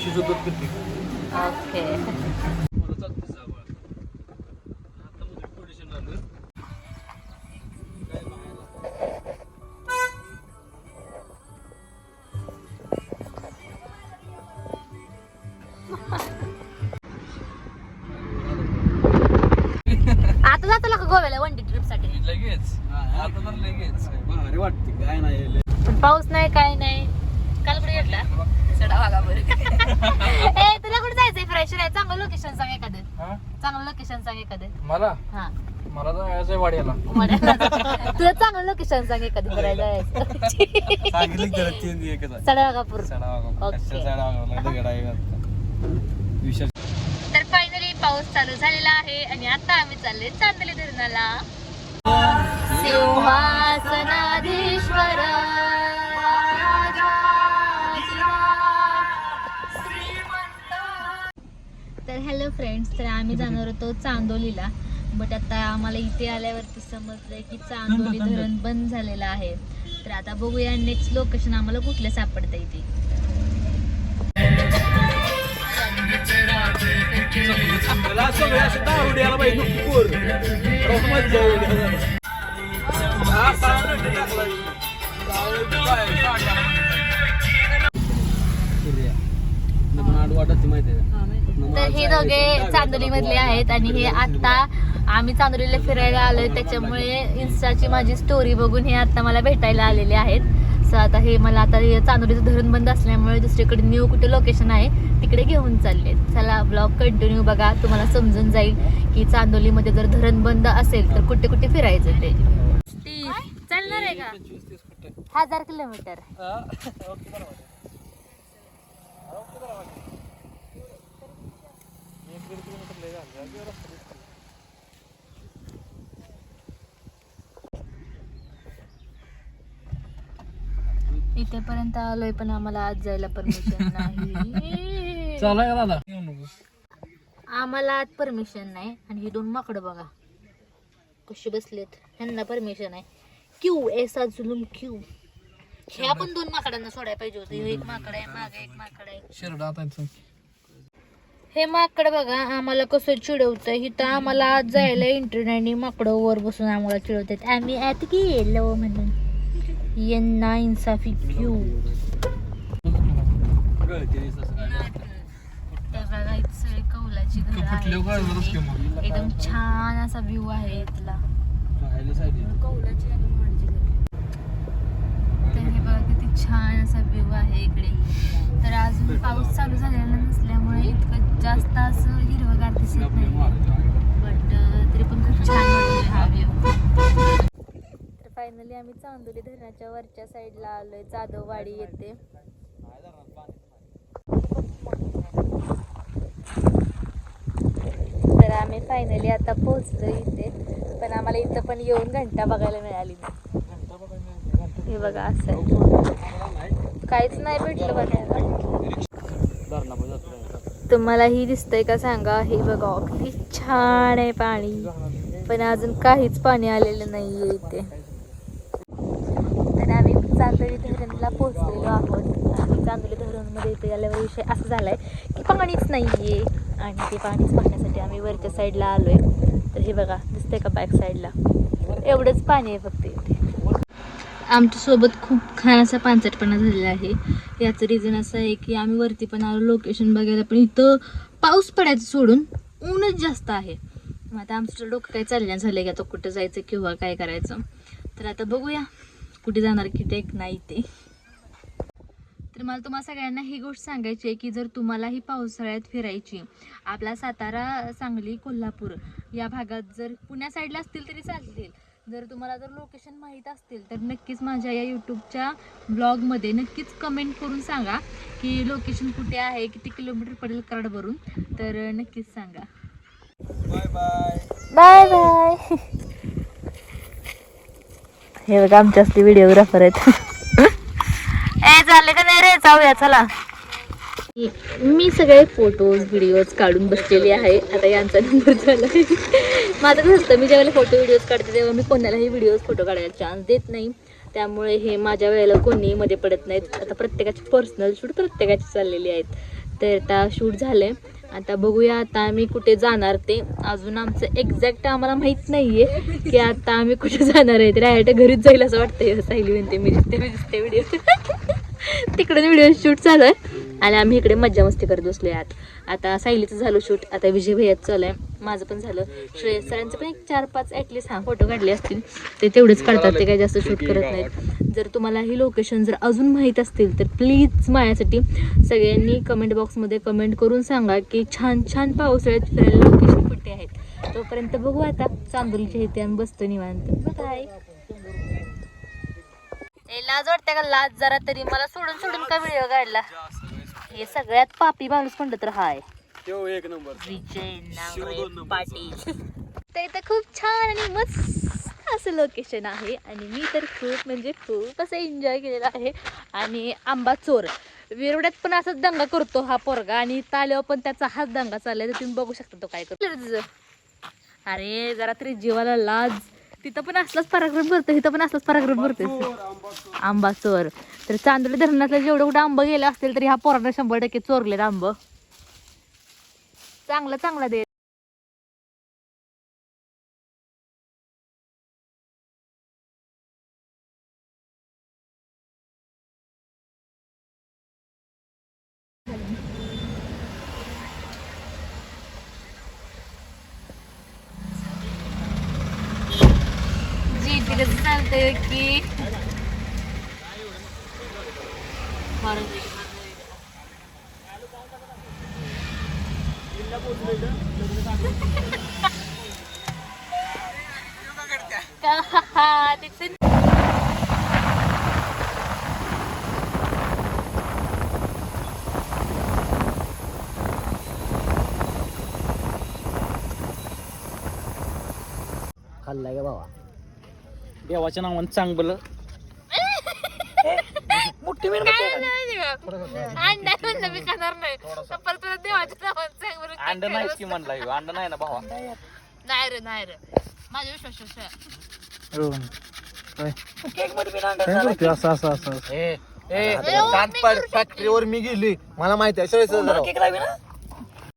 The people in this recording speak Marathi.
म्हशीचं दूध पिते. ओके. आता जातो का गोव्याला वन डे ट्रिपसाठी? लगेच. आता तर लगेच. भारी वाटते. काय नाही पाऊस नाही काय नाही. काल कुठे घेतला सडा वागा बरं ए तुला कुठे जायचंय फ्रेश आहे चांगलं लोकेशन सांग एखादं. हा? चांगलं लोकेशन सांग एखादं. मला? हा. मला जायचंय वाड्याला. वाड्याला? जा. तुला चांगलं लोकेशन सांग एखादं फिरायला जायचं. सांगितलं त्याला तीन एकच आहे. सडावागापूर सडावागा ओके. कशा सडावागा दगड आहे आता. विशेष. तर फायनली पाऊस चालू झालेला आहे आणि आता आम्ही चालले चांदली धरणाला. फ्रेंड्स तर आम्ही जाणार होतो चांदोलीला. बट आता आम्हाला इथे आल्यावरती समजलंय की चांदोली धरण बंद झालेलं आहे. तर आता बघूया नेक्स्ट लोकेशन आम्हाला कुठलं सापडतं इथे माहिती आहे का? तर हे दोघे चांदोली मधले आहेत आणि हे आता आम्ही चांदोलीला फिरायला आलोय त्याच्यामुळे इन्स्टाची माझी स्टोरी बघून हे आता मला भेटायला आलेले आहेत सो आता हे मला आता हे चांदोलीचं धरण बंद असल्यामुळे दुसरीकडे न्यू कुठे लोकेशन आहे तिकडे घेऊन चालले चला ब्लॉग कंटिन्यू बघा तुम्हाला समजून जाईल की चांदोलीमध्ये जर धरण बंद असेल तर कुठे कुठे फिरायचं ते चालणार आहे का पंचवीस तीस फुट. हजार किलोमीटर ओके, बरोबर आहे. ओके, बरोबर आहे. दीड किलोमीटर लय झालं. अगदी रस्ता दिसतो. इथेपर्यंत आलोय पण आम्हाला आज जायला परमिशन नाही. चालाय का दादा? येऊ नको. आम्हाला आज परमिशन नाही. आणि ही दोन माकडं बघा. कशी बसलेत. ह्यांना परमिशन आहे. क्यू एसा जुलूम क्यू ह्या पण दोन माकडांना सोडायला पाहिजे होतं. एक माकड आहे माग एक माकड आहे. शिरडा आता इथून. हे माकड बघा आम्हाला कसं चिडवतं इथं आम्हाला आज जायला इंटरनेटने माकडं वर बसून आम्हाला चिडवतात. आम्ही आत गेलो म्हणून. यांना इन्साफी क्यू कौलाची घरं की मग. एकदम छान असा व्ह्यू आहे इथला. ला. तर हे बघा किती छान असा व्ह्यू आहे इकडे. तर अजून पाऊस चालू झालेला नसल्यामुळे जास्त असं हिरवगार दिसत नाही. बट तरी पण खूप छान वाटतोय हा व्ह्यू तर फायनली आम्ही चांदोली धरणाच्या वरच्या साईडला आलोय. जाधववाडी येते तर आम्ही फायनली आता पोहोचलो इथे. पण आम्हाला इथं पण येऊन घंटा बघायला मिळाली नाही. हे बघा असं. आहे. काहीच नाही भेटलं बघायला. तुम्हाला ही दिसतंय का सांगा? हे बघा किती छान आहे पाणी. पण अजून काहीच पाणी आलेलं नाहीये इथे. तर आम्ही चांदोली धरणला पोहोचलेलो आहोत. आम्ही चांदोली धरणमध्ये इथे आल्यावर विषय असं झालाय की पाणीच नाहीये. आणि ते पाणीच पाहण्यासाठी आम्ही वरच्या साईडला आलोय. तर हे बघा दिसतंय का बॅक साईडला एवढंच पाणी आहे फक्त इथे. आमच्यासोबत खूप खाण्याचा असा पानसटपणा झालेला आहे. याचं रिझन असं आहे की आम्ही वरती पण आलो लोकेशन बघायला पण इथं पाऊस पडायचं सोडून ऊनच जास्त आहे. मग आता आमचं डोकं काही चाललं झालं की आता कुठं जायचं किंवा काय करायचं. तर आता बघूया कुठे जाणार की टेक नाही ते. तर मला तुम्हाला सगळ्यांना ही गोष्ट सांगायची आहे की जर तुम्हालाही पावसाळ्यात फिरायची आपला सातारा सांगली कोल्हापूर या भागात जर पुण्या साईडला असतील तरी चालतील. जर तुम्हाला जर लोकेशन माहीत असतील तर नक्कीच माझ्या या यूट्यूबच्या ब्लॉगमध्ये नक्कीच कमेंट करून सांगा की लोकेशन कुठे आहे किती किलोमीटर पडेल कराडवरून. तर नक्कीच सांगा. बाय बाय बाय बाय हे बघा आमच्या असली व्हिडिओग्राफर आहेत. ए झाले का नाही रे? जाऊया चला. मी सगळे फोटोज व्हिडिओज काढून बसलेली आहे. आता यांचा नंबर झाला माझं कसं असतं मी ज्यावेळेला फोटो व्हिडिओज काढते तेव्हा मी कोणालाही व्हिडिओज फोटो काढायला चान्स देत नाही. त्यामुळे हे माझ्या वेळेला कोणीही मध्ये पडत नाहीत. आता प्रत्येकाची पर्सनल शूट प्रत्येकाची चाललेली आहेत. तर आता शूट झालंय. आता बघूया आता आम्ही कुठे जाणार ते. अजून आमचं एक्झॅक्ट आम्हाला माहीत नाही आहे की आता आम्ही कुठे जाणार आहे. तर डायरेक्ट घरीच जाईल असं वाटतंय. साहिली म्हणते मी दिसते मी दिसते व्हिडिओ तिकडे व्हिडिओ शूट चालू आहे. आणि आम्ही इकडे मज्जा मस्ती करत बसलो आत. आता सायलीचं झालं शूट आता विजय भैयाचं चालू आहे माझं पण झालं. श्रेयस सरांचं पण एक चार पाच ॲटलिस्ट हा फोटो काढले असतील. ते तेवढेच काढतात ते काही जास्त शूट करत नाहीत. जर तुम्हाला ही लोकेशन जर अजून माहीत असतील तर प्लीज माझ्यासाठी सगळ्यांनी कमेंट बॉक्समध्ये कमेंट करून सांगा की छान छान पावसाळ्यात फिरायला लोकेशन कुठे आहेत. तोपर्यंत बघू आता. चांदोलीच्या इथे आम्ही बसतो निवांत. बाय ए लाज वाटते का? लाज जरा तरी. मला सोडून सोडून का व्हिडिओ काढला? हे सगळ्यात पापी माणूस म्हणलं तर हाय. तो एक नंबर. विजय नावरे. पाटील. तर इथं खूप छान आणि मस्त असं लोकेशन आहे आणि मी तर खूप म्हणजे खूप असं एन्जॉय केलेलं आहे आणि आंबा चोर. विरोड्यात पण असंच दंगा करतो हा पोरगा आणि इथं आल्यावर पण त्याचा हाच दंगा चाललाय. तर तुम्ही बघू शकता तो काय करतो. अरे जरा तरी जीवाला लाज. तिथं पण असलाच पराक्रम भरतो तिथं पण असलाच पराक्रम भरतो आंबा चोर तर चांदोली धरणातलं जेवढं कुठं आंबं गेलं असतील तरी ह्या पोरानं शंभर टक्के चोरलेत आंब. चांगलं चांगलं दे जी ते कसं चालतंय की? का? तिथे खाल्लाय का बाबा देवाच्या नावानं चांगलं. मोठी काय नाही अंडा म्हणलं मी खाणार नाही. परत तुला देवाच्या नावानं सांग बरं काय अंड नाहीच की. म्हणला ह्यो. अंड नाही ना भावा? नाही रे नाही रे. माझ्या विश्वास विश्वास केकमध्ये मी नांगर असं असं असं. ए ए फॅक्टरीवर मी गेली. मला माहिती आहे केक लावी ना?